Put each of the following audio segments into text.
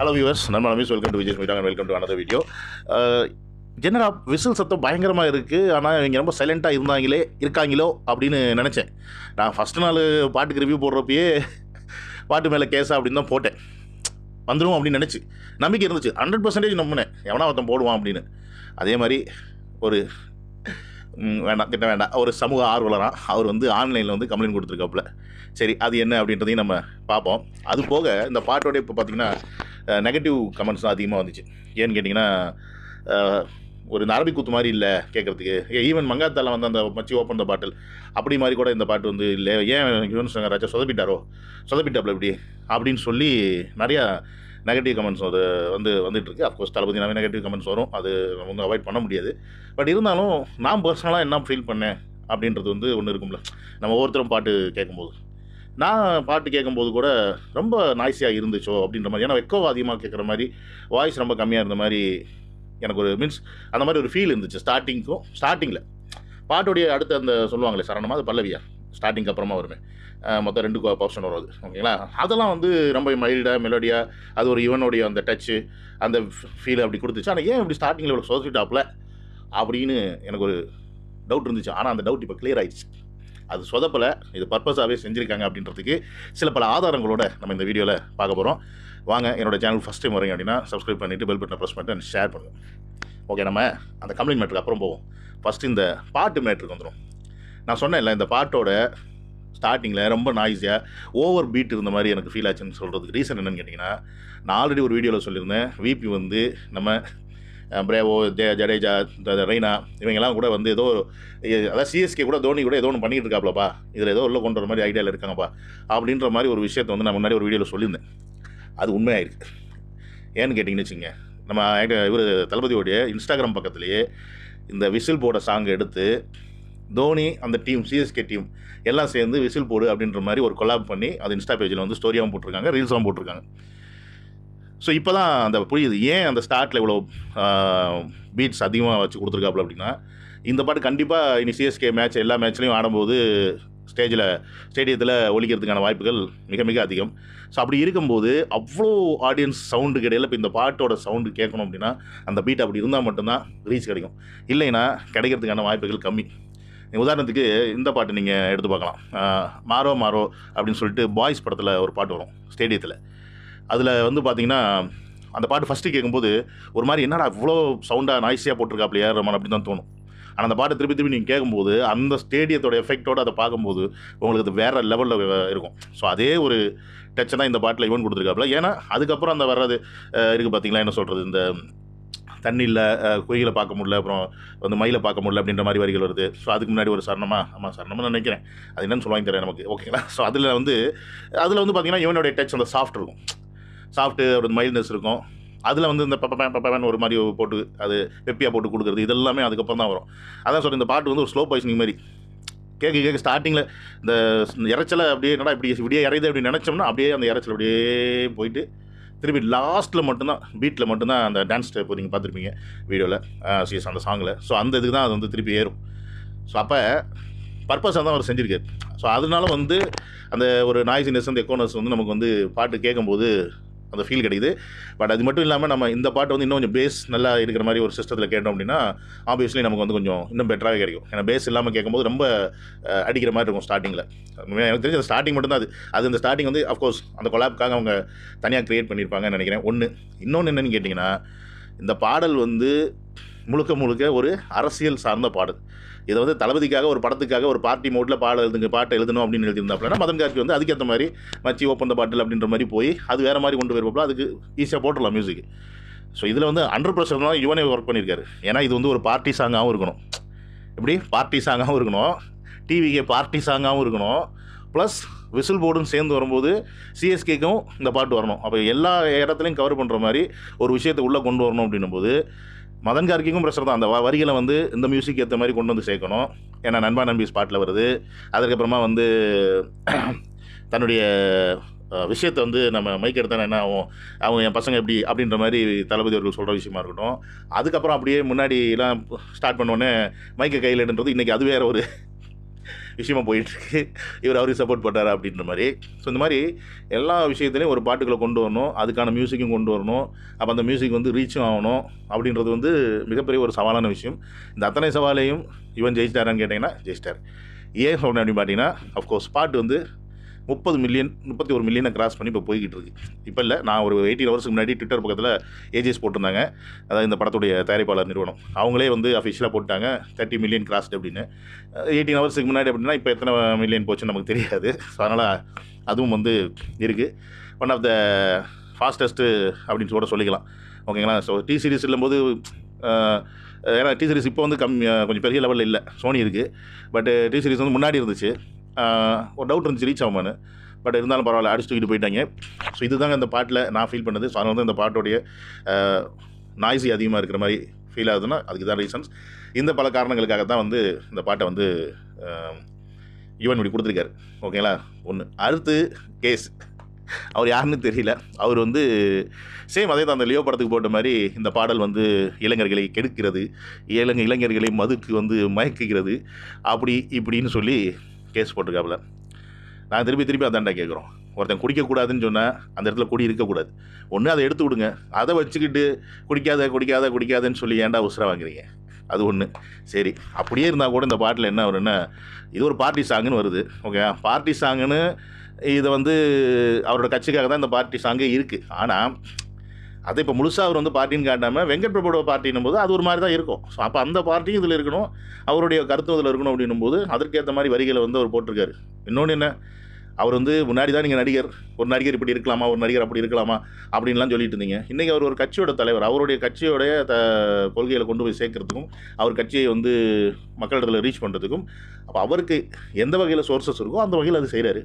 Hello viewers நம்ம Ramesh welcome to Vijay மீட்டாங்க welcome to another video ஜெனரா விசில் சத்தம் பயங்கரமாக இருக்குது ஆனால் இவங்க ரொம்ப சைலண்ட்டாக இருந்தாங்களே இருக்காங்களோ அப்படின்னு நினச்சேன். நான் ஃபஸ்ட் நாள் பாட்டுக்கு ரிவ்யூ போடுறப்பயே பாட்டு மேலே கேஸா அப்படின்னு தான் போட்டேன். வந்துடும் அப்படின்னு நினச்சி. நம்பிக்கை இருந்துச்சு. ஹண்ட்ரட் பர்சன்டேஜ் நம்பினேன். எவனா ஒருத்தன் போடுவான் அப்படின்னு. அதே மாதிரி ஒரு வேண்டாம் கிட்ட வேண்டாம். ஒரு சமூக ஆர்வலராக அவர் வந்து ஆன்லைனில் வந்து கம்ப்ளைண்ட் கொடுத்துருக்காப்புல. சரி அது என்ன அப்படின்றதையும் நம்ம பார்ப்போம். அது போக இந்த பாட்டோட இப்போ பார்த்தீங்கன்னா நெகட்டிவ் கமெண்ட்ஸ் தான் அதிகமாக வந்துச்சு. ஏன்னு கேட்டிங்கன்னா ஒரு இந்த அரபி குத்து மாதிரி இல்லை கேட்குறதுக்கு ஈவன் மங்காத்தால வந்து அந்த மச்சி ஓப்பன் த பாட்டில் அப்படி மாதிரி கூட இந்த பாட்டு வந்து இல்லை. ஏன் யுவன் சங்கர் ராஜா சொதப்பிட்டாரோ? சொதப்பிட்டாப்ல இப்படி? அப்படின்னு சொல்லி நிறையா நெகட்டிவ் கமெண்ட்ஸ் அது வந்து வந்துட்டுருக்கு. அஃப்கோர்ஸ் தளபதி நிறைய நெகட்டிவ் கமெண்ட்ஸ் வரும். அது நம்ம வந்து அவாய்ட் பண்ண முடியாது. பட் இருந்தாலும் நான் பர்சனலாக என்ன ஃபீல் பண்ணேன் அப்படின்றது வந்து ஒன்று இருக்கும்ல. நம்ம ஒவ்வொருத்தரும் பாட்டு கேட்கும்போது நான் பாட்டு கேட்கும்போது கூட ரொம்ப நாய்ஸியாக இருந்துச்சோ அப்படின்ற மாதிரி ஏன்னா வெக்கோ அதிகமாக கேட்குற மாதிரி வாய்ஸ் ரொம்ப கம்மியாக இருந்த மாதிரி எனக்கு ஒரு மீன்ஸ் அந்த மாதிரி ஒரு ஃபீல் இருந்துச்சு ஸ்டார்டிங்க்கும் ஸ்டார்டிங்கில் பாட்டுடைய அடுத்த அந்த சொல்லுவாங்களே சரணமாக அது பல்லவியா? ஸ்டார்டிங்க்கு அப்புறமா வருமே. மொத்தம் ரெண்டு பர்சன் வரும் அது ஓகேங்களா? அதெல்லாம் வந்து ரொம்ப மைல்டாக மெலோடியாக அது ஒரு இவனுடைய அந்த டச்சு அந்த ஃபீல் அப்படி கொடுத்துச்சு. ஆனால் ஏன் இப்படி ஸ்டார்டிங்கில் இவ்வளோ சொதப்பிட்டாப்புல அப்படின்னு எனக்கு ஒரு டவுட் இருந்துச்சு. ஆனால் அந்த டவுட் இப்போ கிளியர் ஆயிடுச்சு. அது சொதப்பில் இது பர்பஸாகவே செஞ்சுருக்காங்க அப்படின்றதுக்கு சில பல ஆதாரங்களோட நம்ம இந்த வீடியோவில் பார்க்க போகிறோம் வாங்க என்னோட சேனல் ஃபஸ்ட் டைம் வரீங்க அப்படின்னா சப்ஸ்கிரைப் பண்ணிவிட்டு பெல் பட்டனை ப்ரெஸ் பண்ணிட்டு ஷேர் பண்ணுங்கள் ஓகே நம்ம அந்த கம்ப்ளைண்ட் மேட்ருக்கு அப்புறம் போவோம். ஃபஸ்ட்டு இந்த பாட்டு மேட்ருக்கு வந்துடும் நான் சொன்னேன்ல இந்த பாட்டோட ஸ்டார்டிங்கில் ரொம்ப நாய்ஸியாக ஓவர் பீட் இருந்த மாதிரி எனக்கு ஃபீல் ஆச்சுன்னு சொல்கிறதுக்கு ரீசன் என்னென்னு கேட்டிங்கன்னா நான் ஆல்ரெடி ஒரு வீடியோவில் சொல்லியிருந்தேன். விபி வந்து நம்ம பிரேவோ ஜெ ஜடேஜா ரெய்னா இவங்கெல்லாம் கூட வந்து ஏதோ அதாவது சிஎஸ்கே கூட தோனி கூட ஏதோ ஒன்று பண்ணிகிட்டு இருக்காப்லப்பா. இதில் ஏதோ உள்ள கொண்டு வர மாதிரி ஐடியாவில் இருக்காங்கப்பா. அப்படின்ற மாதிரி ஒரு விஷயத்தை வந்து நான் முன்னாடி ஒரு வீடியோவில் சொல்லியிருந்தேன். அது உண்மையாயிருக்கு. ஏன்னு கேட்டிங்கன்னு வச்சுங்க நம்ம இவர் தளபதியோடைய இன்ஸ்டாகிராம் பக்கத்துலேயே இந்த விசில் போட சாங் எடுத்து தோனி அந்த டீம் சிஎஸ்கே டீம் எல்லாம் சேர்ந்து விசில் போடு அப்படின்ற மாதிரி ஒரு கொலாப் பண்ணி அது இன்ஸ்டா பேஜில் வந்து ஸ்டோரியாகவும் போட்டிருக்காங்க ரீல்ஸாகவும் போட்டிருக்காங்க. ஸோ இப்போ தான் அந்த புரியுது. ஏன் அந்த ஸ்டார்ட்டில் இவ்வளோ பீட்ஸ் அதிகமாக வச்சு கொடுத்துருக்காப்புல அப்படின்னா இந்த பாட்டு கண்டிப்பாக இனி சிஎஸ்கே மேட்ச் எல்லா மேட்ச்லையும் ஆடும்போது ஸ்டேஜில் ஸ்டேடியத்தில் ஒழிக்கிறதுக்கான வாய்ப்புகள் மிக மிக அதிகம். ஸோ அப்படி இருக்கும்போது அவ்வளோ ஆடியன்ஸ் சவுண்டு இடையில இப்போ இந்த பாட்டோட சவுண்டு கேட்கணும் அப்படின்னா அந்த பீட் அப்படி இருந்தால் மட்டும்தான் ரீச் கிடைக்கும். இல்லைன்னா கிடைக்கிறதுக்கான வாய்ப்புகள் கம்மி. உதாரணத்துக்கு இந்த பாட்டு நீங்கள் எடுத்து பார்க்கலாம். மாரோ மாறோ மாறோ அப்படின்னு சொல்லிட்டு பாய்ஸ் படத்தில் ஒரு பாட்டு வரும் ஸ்டேடியத்தில் அதில் வந்து பார்த்தீங்கன்னா அந்த பாட்டு ஃபஸ்ட்டு கேட்கும்போது ஒரு மாதிரி என்னடா இவ்வளோ சவுண்டாக நாய்ஸியாக போட்டிருக்காப்ல ஏற ரமன் அப்படின்னு தான் தோணும். ஆனால் அந்த பாட்டை திருப்பி திருப்பி நீங்கள் கேட்கும்போது அந்த ஸ்டேடியத்தோட எஃபெக்டோடு அதை பார்க்கும்போது உங்களுக்கு அது வேறு லெவலில் இருக்கும். ஸோ அதே ஒரு டச்சை தான் இந்த பாட்டில் இவன் கொடுத்துருக்காப்புல ஏன்னா அதுக்கப்புறம் அந்த வர்றது இருக்குது பார்த்தீங்களா என்ன சொல்கிறது இந்த தண்ணியில் குயிலை பார்க்க முடியல அப்புறம் வந்து மயிலை பார்க்க முடியல அப்படின்ற மாதிரி வரிகள் வருது. ஸோ அதுக்கு முன்னாடி ஒரு சரணமா ஆமாம் சரணமாக நினைக்கிறேன். அது என்னன்னு சொல்லுவாங்க தெரியல நமக்கு. ஓகேங்களா ஸோ அதில் வந்து அதில் வந்து பார்த்தீங்கன்னா இவனுடைய டச் அந்த சாஃப்ட் இருக்கும். சாஃப்ட்டு ஒரு மைல்ட்னஸ் இருக்கும். அதில் வந்து இந்த பப்பேன் பப்பன் ஒரு மாதிரி போட்டு அது வெப்பியாக போட்டு கொடுக்குறது இதெல்லாமே அதுக்கப்புறம் தான் வரும் அதான் சொல்கிறேன் இந்த பாட்டு வந்து ஒரு ஸ்லோ பாய்சனிங் மாதிரி கேட்க கேட்க ஸ்டார்டிங்கில் இந்த இறைச்சலை அப்படியே என்னடா இப்படி இப்படியே இறையுது அப்படின்னு நினச்சோம்னா அப்படியே அந்த இறைச்சல் அப்படியே போயிட்டு திருப்பி லாஸ்ட்டில் மட்டும்தான் பீட்டில் மட்டும்தான் அந்த டான்ஸ் ஸ்டெப் நீங்கள் பார்த்துருப்பீங்க வீடியோவில் சிஎஸ் அந்த சாங்கில் ஸோ அந்த இதுக்கு தான் அது வந்து திருப்பி ஏறும் ஸோ அப்போ பர்பஸாக தான் அவர் செஞ்சுருக்காரு ஸோ அதனால வந்து அந்த ஒரு நாய்ஸினஸ் அந்த எக்கோனஸ் வந்து நமக்கு வந்து பாட்டு கேட்கும்போது அந்த ஃபீல் கிடைக்குது. பட் அது மட்டும் இல்லாமல் நம்ம இந்த பாட்டு வந்து இன்னும் கொஞ்சம் பேஸ் நல்லா இருக்கிற மாதிரி ஒரு சிஸ்டத்தில் கேட்டோம் அப்படின்னா ஆப்வியஸ்லி நமக்கு வந்து கொஞ்சம் இன்னும் பெட்டராகவே கிடைக்கும். ஏன்னா பேஸ் இல்லாமல் கேட்கும்போது ரொம்ப அடிக்கிற மாதிரி இருக்கும் ஸ்டார்டிங்கில் எனக்கு தெரிஞ்ச ஸ்டார்டிங் மட்டும்தான் அது. அது அந்த ஸ்டார்டிங் வந்து அஃப்கோர்ஸ் அந்த கொலாப்காக அவங்க தனியாக க்ரியேட் பண்ணியிருப்பாங்கன்னு நினைக்கிறேன். ஒன்று இன்னொன்று என்னென்னு கேட்டிங்கன்னா இந்த பாடல் வந்து முழுக்க முழுக்க ஒரு அரசியல் சார்ந்த பாடல். இதை வந்து தளபதிக்காக ஒரு படத்துக்காக ஒரு பார்ட்டி மோட்டில் பாடல் எழுதுங்க பாட்டை எழுதணும் அப்படின்னு எழுதியிருந்தாப்புலனா மதன் கார்கி வந்து அதுக்கேற்ற மாதிரி மச்சி ஓப்பன் த பாட்டில் அப்படின்ற மாதிரி போய் அது வேறு மாதிரி கொண்டு போயிருப்போம் அதுக்கு ஈஸியாக போட்டுடலாம் மியூசிக் ஸோ இதில் வந்து அண்டர் ப்ரெஷர் தான் யுவனே ஒர்க் பண்ணியிருக்காரு. ஏன்னா இது வந்து ஒரு பார்ட்டி சாங்காகவும் இருக்கணும். எப்படி? பார்ட்டி சாங்காகவும் இருக்கணும். டிவிக்கு பார்ட்டி சாங்காகவும் இருக்கணும். ப்ளஸ் விசில் போர்டும் சேர்ந்து வரும்போது சிஎஸ்கேக்கும் இந்த பாட்டு வரணும். அப்போ எல்லா இடத்துலையும் கவர் பண்ணுற மாதிரி ஒரு விஷயத்தை உள்ளே கொண்டு வரணும் அப்படின்னும் போது மதன் கார்கிக்கும் ப்ரெஷர் தான். அந்த வரிகளை வந்து இந்த மியூசிக் ஏற்ற மாதிரி கொண்டு வந்து சேர்க்கணும். ஏன்னா நண்பா நம்பி ஸ்பாட்டில் வருது. அதுக்கப்புறமா வந்து தன்னுடைய விஷயத்தை வந்து நம்ம மைக் எடுத்தால் என்ன ஆகும்? அவங்க என் பசங்க எப்படி? அப்படின்ற மாதிரி தளபதி அவர்கள் சொல்கிற விஷயமா இருக்கட்டும். அதுக்கப்புறம் அப்படியே முன்னாடிலாம் ஸ்டார்ட் பண்ணோடனே மைக்கை கையில் எடுன்றது இன்றைக்கி அது வேற ஒரு விஷயமா போயிட்டுருக்கு. இவர் அவருக்கு சப்போர்ட் பண்ணார் அப்படின்ற மாதிரி. ஸோ இந்த மாதிரி எல்லா விஷயத்துலையும் ஒரு பாட்டுகளை கொண்டு வரணும். அதுக்கான மியூசிக்கும் கொண்டு வரணும். அப்போ அந்த மியூசிக் வந்து ரீச்சும் ஆகணும். அப்படின்றது வந்து மிகப்பெரிய ஒரு சவாலான விஷயம். இந்த அத்தனை சவாலையும் இவன் ஜெயிச்சிட்டாரான்னு கேட்டிங்கன்னா ஜெயிச்சிட்டார். ஏன் சொன்னேன் அப்படின்னு பார்த்தீங்கன்னா அஃப்கோர்ஸ் பாட்டு வந்து முப்பது மில்லியன் முப்பத்தி ஒரு மில்லியனை கிராஸ் பண்ணி இப்போ போய்கிட்டு இருக்கு. இப்போ இல்லை நான் ஒரு எயிட்டீன் ஹவர்ஸ்க்கு முன்னாடி ட்விட்டர் பக்கத்தில் ஏஜிஎஸ் போட்டிருந்தாங்க. அதாவது இந்த படத்துடைய தயாரிப்பாளர் நிறுவனம். அவங்களே வந்து அஃபிஷியலாக போட்டாங்க தேர்ட்டி மில்லியன் கிராஸ்ட் அப்படின்னு. எயிட்டீன் ஹவர்ஸுக்கு முன்னாடி அப்படின்னா இப்போ எத்தனை மில்லியன் போச்சுன்னு நமக்கு தெரியாது. ஸோ அதனால் அதுவும் வந்து இருக்குது ஒன் ஆஃப் த ஃபாஸ்டஸ்ட்டு அப்படின்னு கூட சொல்லிக்கலாம். ஓகேங்களா ஸோ டி சீரிஸ் இல்லும்போது ஏன்னா டி சீரிஸ் இப்போ வந்து கம்மி கொஞ்சம் பெரிய லெவலில் இல்லை. சோனி இருக்குது பட் டி சீரிஸ் வந்து முன்னாடி இருந்துச்சு. ஒரு டவுட் இருந்துச்சு ரீச் ஆகுமான்னு. பட் இருந்தாலும் பரவாயில்ல அடிச்சு தூக்கிட்டு போயிட்டாங்க. ஸோ இதுதாங்க இந்த பாட்டில் நான் ஃபீல் பண்ணது. ஸோ அதனால வந்து இந்த பாட்டோடைய நாய்ஸி அதிகமாக இருக்கிற மாதிரி ஃபீல் ஆகுதுன்னா அதுக்கு தான் ரீசன்ஸ் இந்த பல காரணங்களுக்காக தான் வந்து இந்த பாட்டை வந்து யுவன் இப்படி கொடுத்துருக்காரு. ஓகேங்களா? ஒன்று அடுத்து கேஸ். அவர் யாருன்னு தெரியல. அவர் வந்து சேம் அதே தான் அந்த லியோ படத்துக்கு போட்ட மாதிரி இந்த பாடல் வந்து இளைஞர்களை கெடுக்கிறது இளைஞ இளைஞர்களை மதுக்கு வந்து மயக்குகிறது அப்படி இப்படின்னு சொல்லி கேஸ் போட்டிருக்காப்புல. நான் திருப்பி திருப்பி அதான்டா கேட்குறோம் ஒருத்தன் குடிக்கக்கூடாதுன்னு சொன்னால் அந்த இடத்துல குடி இருக்கக்கூடாது. ஒன்று அதை எடுத்து விடுங்க. அதை வச்சுக்கிட்டு குடிக்காத குடிக்காத குடிக்காதன்னு சொல்லி ஏன்டா உசுரா வாங்குறீங்க? அது ஒன்று சரி அப்படியே இருந்தால் கூட இந்த பாட்டில் என்ன வரும்னா இது ஒரு பார்ட்டி சாங்குன்னு வருது. ஓகே பார்ட்டி சாங்குன்னு இதை வந்து அவரோட கட்சிக்காக தான் இந்த பார்ட்டி சாங்கே இருக்குது ஆனால் அதை இப்போ முழுசாக அவர் வந்து பார்ட்டின்னு காட்டாமல் வெங்கட் பிரபுவோட பார்ட்டின்னும் போது அது ஒரு மாதிரி தான் இருக்கும். ஸோ அப்போ அந்த பார்ட்டியும் இதில் இருக்கணும். அவருடைய கருத்து இதில் இருக்கணும் அப்படின்னும் போது அதற்கேற்ற மாதிரி வரிகளை வந்து அவர் போட்டிருக்காரு. இன்னொன்று என்ன? அவர் வந்து முன்னாடி தான் நீங்கள் நடிகர். ஒரு நடிகர் இப்படி இருக்கலாமா? ஒரு நடிகர் அப்படி இருக்கலாமா? அப்படின்லாம் சொல்லிட்டு இருந்தீங்க. இன்றைக்கி அவர் ஒரு கட்சியோட தலைவர். அவருடைய கட்சியோடைய த கொள்கைகளை கொண்டு போய் சேர்க்கறதுக்கும் அவர் கட்சியை வந்து மக்களிடத்தில் ரீச் பண்ணுறதுக்கும் அப்போ அவருக்கு எந்த வகையில் சோர்சஸ் இருக்கோ அந்த வகையில் அது செய்கிறாரு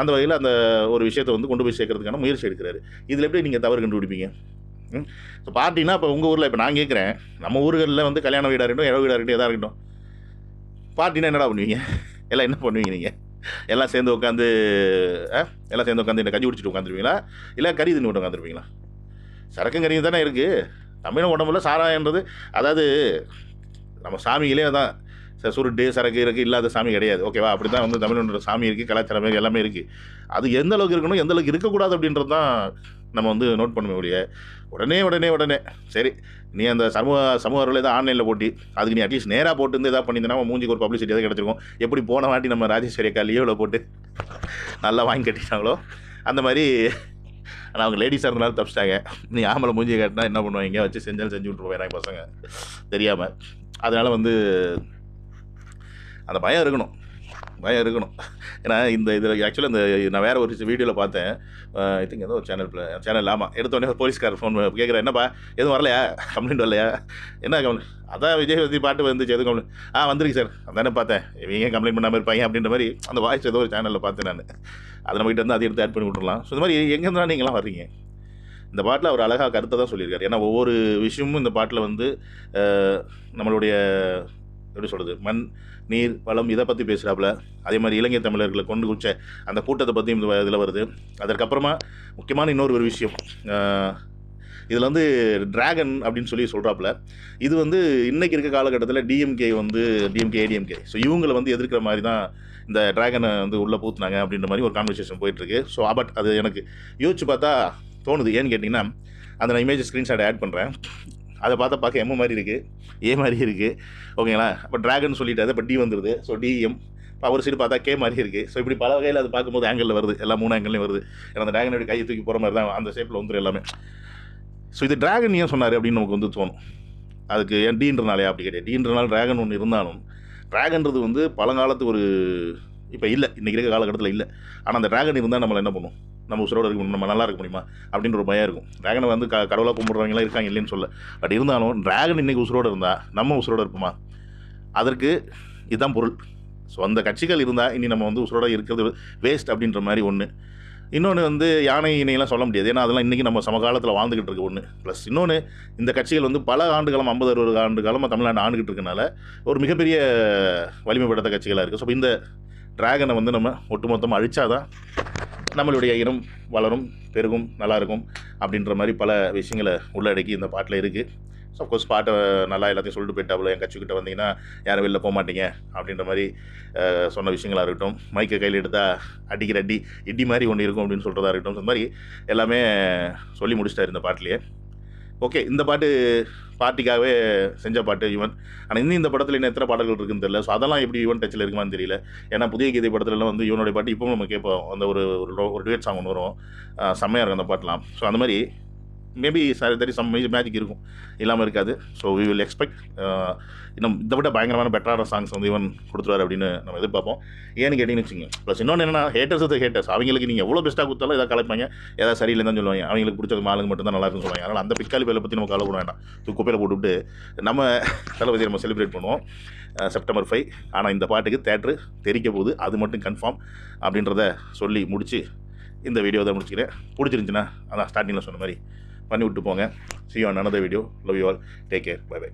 அந்த வகையில் அந்த ஒரு விஷயத்தை வந்து கொண்டு போய் சேர்க்கறதுக்கான முயற்சி எடுக்கிறாரு. இதில் எப்படி நீங்கள் தவறு கண்டுபிடிப்பீங்க? ம்? ஸோ பார்ட்டினா இப்போ உங்கள் ஊரில் இப்போ நான் கேட்குறேன் நம்ம ஊர்களில் வந்து கல்யாண வீடாக இருக்கட்டும் இட வீடாக இருக்கட்டும் எதாக இருக்கட்டும். பார்ட்டினா என்னடா பண்ணுவீங்க? எல்லாம் என்ன பண்ணுவீங்க நீங்கள் எல்லாம் சேர்ந்து உட்காந்து எல்லாம் சேர்ந்து உட்காந்து என்ன கஞ்சி குடிச்சிட்டு உட்காந்துருவீங்களா? இல்லை கறி தின்னு விட்டு உட்காந்துருவீங்களா சரக்கும் கறியும் தானே இருக்குது தமிழ் உடம்புல சாராயன்றது அதாவது நம்ம சாமிகளே தான் சுருட்டு சரக்கு இருக்கு இல்லாத சாமி கிடையாது. ஓகேவா அப்படி தான் வந்து தமிழோட சாமி இருக்குது கலாச்சாரம் எல்லாமே இருக்குது அது எந்த அளவுக்கு இருக்கணும் எந்த அளவுக்கு இருக்கக்கூடாது அப்படின்றது தான் நம்ம வந்து நோட் பண்ண முடிய உடனே உடனே உடனே. சரி நீ அந்த சமூக சமூக அறிவில் ஏதாவது ஆன்லைனில் போட்டி அதுக்கு நீ அட்லீஸ்ட் நேராக போட்டு வந்து எதாவது பண்ணியிருந்தா மூஞ்சிக்கு ஒரு பப்ளிசிட்டி எதாவது கிடச்சிருக்கும். எப்படி போன வாட்டி நம்ம ராஜேஸ்வரி அக்கா லீவில் போட்டு நல்லா வாங்கி கட்டிட்டாங்களோ அந்த மாதிரி ஆனால் அவங்க லேடிஸாக இருந்தாலும் தப்பிச்சிட்டாங்க. நீ ஆம்பளை மூஞ்சி காட்டினா என்ன பண்ணுவாங்க? வச்சு செஞ்சாலும் செஞ்சு விட்ருவோம் எனக்கு பசங்க. தெரியாமல் அதனால் வந்து அந்த பயம் இருக்கணும். பயம் இருக்கணும். ஏன்னா இந்த இதில் ஆக்சுவலாக இந்த நான் வேறு ஒரு வீடியோவில் பார்த்தேன். ஐ திங்க் ஏதோ ஒரு சேனல் சேனல் ஆமாம் எடுத்தோடனே ஒரு போலீஸ்கார் ஃபோன் கேட்குறேன் என்னப்பா? எதுவும் வரலையா? கம்ப்ளைண்ட் வரலையா? என்ன கம்ப்ளைண்ட் அதான் விஜய் பற்றி பாட்டு வந்துச்சு. எதுவும் கம்ப்ளைண்ட் ஆ வந்துருக்கு சார். அதானே பார்த்தேன். இவங்க கம்ப்ளைண்ட் பண்ணாமல் இருப்பாங்க அப்படின்ற மாதிரி அந்த வாய்ஸ் ஏதோ ஒரு சேனலில் பார்த்தேன் நான். அதை நம்மகிட்ட இருந்து அதை எடுத்து ஆட் பண்ணி விட்ருலாம் ஸோ இந்த மாதிரி எங்கேருந்தா நீங்களாம் வர்றீங்க? இந்த பாட்டில் அவர் அழகாக கருத்தை தான் சொல்லியிருக்காரு. ஏன்னா ஒவ்வொரு விஷயமும் இந்த பாட்டில் வந்து நம்மளுடைய எப்படி சொல்கிறது மண் நீர் வளம் இதை பற்றி பேசுகிறாப்புல அதே மாதிரி இலங்கை தமிழர்களை கொண்டு குச்ச அந்த கூட்டத்தை பற்றி இந்த இதில் வருது. அதற்கப்புறமா முக்கியமான இன்னொரு ஒரு விஷயம். இதில் வந்து டிராகன் அப்படின்னு சொல்லி சொல்கிறாப்புல இது வந்து இன்றைக்கி இருக்க காலகட்டத்தில் டிஎம்கே வந்து டிஎம்கே ஏடிஎம்கே ஸோ இவங்களை வந்து எதிர்க்கிற மாதிரி தான் இந்த டிராகனை வந்து உள்ளே பூத்துனாங்க அப்படின்ற மாதிரி ஒரு கான்வர்சேஷன் போயிட்டுருக்கு. ஸோ பட் அது எனக்கு யோசிச்சு பார்த்தா தோணுது. ஏன்னு கேட்டிங்கன்னா அந்த நான் இமேஜ் ஸ்க்ரீன்ஷாட் ஆட் பண்ணுறேன் அதை பார்த்தா பார்க்க எம் மாதிரி இருக்குது ஏ மாதிரி இருக்குது ஓகேங்களா அப்போ டிராகன் சொல்லிட்டாரு இப்போ டி வந்துடுது ஸோ டிஎம் இப்போ அவர் சைடு பார்த்தா கே மாதிரி இருக்குது ஸோ இப்படி பல வகையில் அது பார்க்கும்போது ஆங்கிளில் வருது. எல்லா மூணு ஆங்கிள்லையும் வருது. ஏன்னா அந்த ட்ராகன் அப்படி கையை தூக்கி போகிற மாதிரி தான் அந்த ஷேப்பில் வந்துடும் எல்லாமே. ஸோ இது டிராகன் ஏன் சொன்னார் அப்படின்னு நமக்கு வந்து தோணும். அதுக்கு ஏன் டீன்றனாலே அப்படி கிடையாது. டீன்றனால டிராகன் ஒன்று இருந்தாலும் ட்ராகன்றது வந்து பழங்காலத்து ஒரு இப்போ இல்லை இன்றைக்கி இருக்க காலகட்டத்தில் இல்லை. ஆனால் அந்த டிராகன் இருந்தால் நம்மளை என்ன பண்ணும்? நம்ம உசுரோடு இருக்க முடியும் நம்ம நல்லா இருக்க முடியுமா? அப்படின்ற ஒரு பயம் இருக்கும். டிராகனை வந்து க கடவுளாக கும்பிட்றவங்களாம் இருக்காங்க இல்லைன்னு சொல்ல. பட் இருந்தாலும் டிராகன் இன்றைக்கி உசுரோடு இருந்தால் நம்ம உசுரோடு இருப்போமா? அதற்கு இதுதான் பொருள். ஸோ அந்த கட்சிகள் இருந்தால் இனி நம்ம வந்து உசுரோட இருக்கிறது வேஸ்ட் அப்படின்ற மாதிரி ஒன்று இன்னொன்று வந்து யானை இணையெல்லாம் சொல்ல முடியாது. ஏன்னா அதெல்லாம் இன்றைக்கி நம்ம சமகாலத்தில் வாழ்ந்துக்கிட்டு இருக்க ஒன்று ப்ளஸ் இன்னொன்று இந்த கட்சிகள் வந்து பல ஆண்டு காலம் ஐம்பது அறுபது ஆண்டு காலமாக தமிழ்நாடு ஆண்டுகிட்டு இருக்கனால ஒரு மிகப்பெரிய வலிமைப்படுத்த கட்சிகளாக இருக்குது ஸோ இந்த டிராகனை வந்து நம்ம ஒட்டுமொத்தமாக அழிச்சாதான் நம்மளுடைய இனம் வளரும் பெருகும் நல்லா இருக்கும் அப்படின்ற மாதிரி பல விஷயங்களை உள்ளடக்கி இந்த பாட்டில் இருக்குது சப்போஸ் பாட்டை நல்லா எல்லாத்தையும் சொல்லிட்டு போயிட்டாப்புல. என் கட்சிக்கிட்ட வந்தீங்கன்னா யாரும் வெளில போக மாட்டீங்க அப்படின்ற மாதிரி சொன்ன விஷயங்களாக இருக்கட்டும். மைக்கை கையில் எடுத்தால் அடிக்கிற அடி இடி மாதிரி ஒன்று இருக்கும் அப்படின்னு சொல்கிறதா இருக்கட்டும். இந்த மாதிரி எல்லாமே சொல்லி முடிச்சிட்டாரு இந்த பாட்டிலேயே. ஓகே இந்த பாட்டு பார்ட்டிக்காகவே செஞ்ச பாட்டு யுவன் ஆனால் இன்னும் இந்த படத்தில் இன்னும் எத்தனை பாடல்கள் இருக்குன்னு தெரியல. ஸோ அதெல்லாம் எப்படி யுவன் டச்சில் இருக்குமான்னு தெரியல. ஏன்னா புதிய கீதை படத்துலலாம் வந்து யுவனுடைய பாட்டு இப்போவும் நம்ம கேட்போம். அந்த ஒரு ஒரு lo- ஒரு சாங் ஒன்று வரும். செம்மையாக இருக்கும் அந்த பாட்டெலாம். ஸோ அந்த மாதிரி maybe sir there some magic இருக்கும். இல்லாமல் இருக்காது. ஸோ வி வில் எக்ஸ்பெக்ட் இன்னும் இதை விட பயங்கரமான பெட்டரான சாங்ஸ் வந்து இவன் கொடுத்துருவார் அப்படின்னு நம்ம எதிர்பார்ப்போம். ஏன்னு கேட்டிங்கன்னு வச்சுங்க ப்ளஸ் இன்னொன்று என்னன்னா ஹேட்டர்ஸ் அது ஹேட்டர்ஸ் அவங்களுக்கு நீங்கள் எவ்வளோ பெஸ்ட்டாக கொடுத்தாலும் எதாவது கலைப்பாங்க ஏதாவது சரியில்லைன்னு தான் சொல்லுவாங்க. அவங்களுக்கு பிடிச்சது மாலுங்க மட்டும் தான் நல்லா இருக்குன்னு சொல்லுவாங்க. அதனால் அந்த பிக்காலி பற்றி நம்ம கவலை வேண்டாம். தூக்கு குப்பையில் போட்டுவிட்டு நம்ம தளபதி நம்ம செலிப்ரேட் பண்ணுவோம். செப்டம்பர் ஃபைவ் ஆனால் இந்த பாட்டுக்கு தேட்ரு தெரிக்க போகுது. அது மட்டும் கன்ஃபார்ம் அப்படின்றத சொல்லி முடித்து இந்த வீடியோ தான் முடிச்சுக்கிறேன். பிடிச்சிருந்துச்சுன்னா அதான் ஸ்டார்டிங்கில் சொன்ன மாதிரி. பண்ணி விட்டு போங்க. See on another video love you all take care bye bye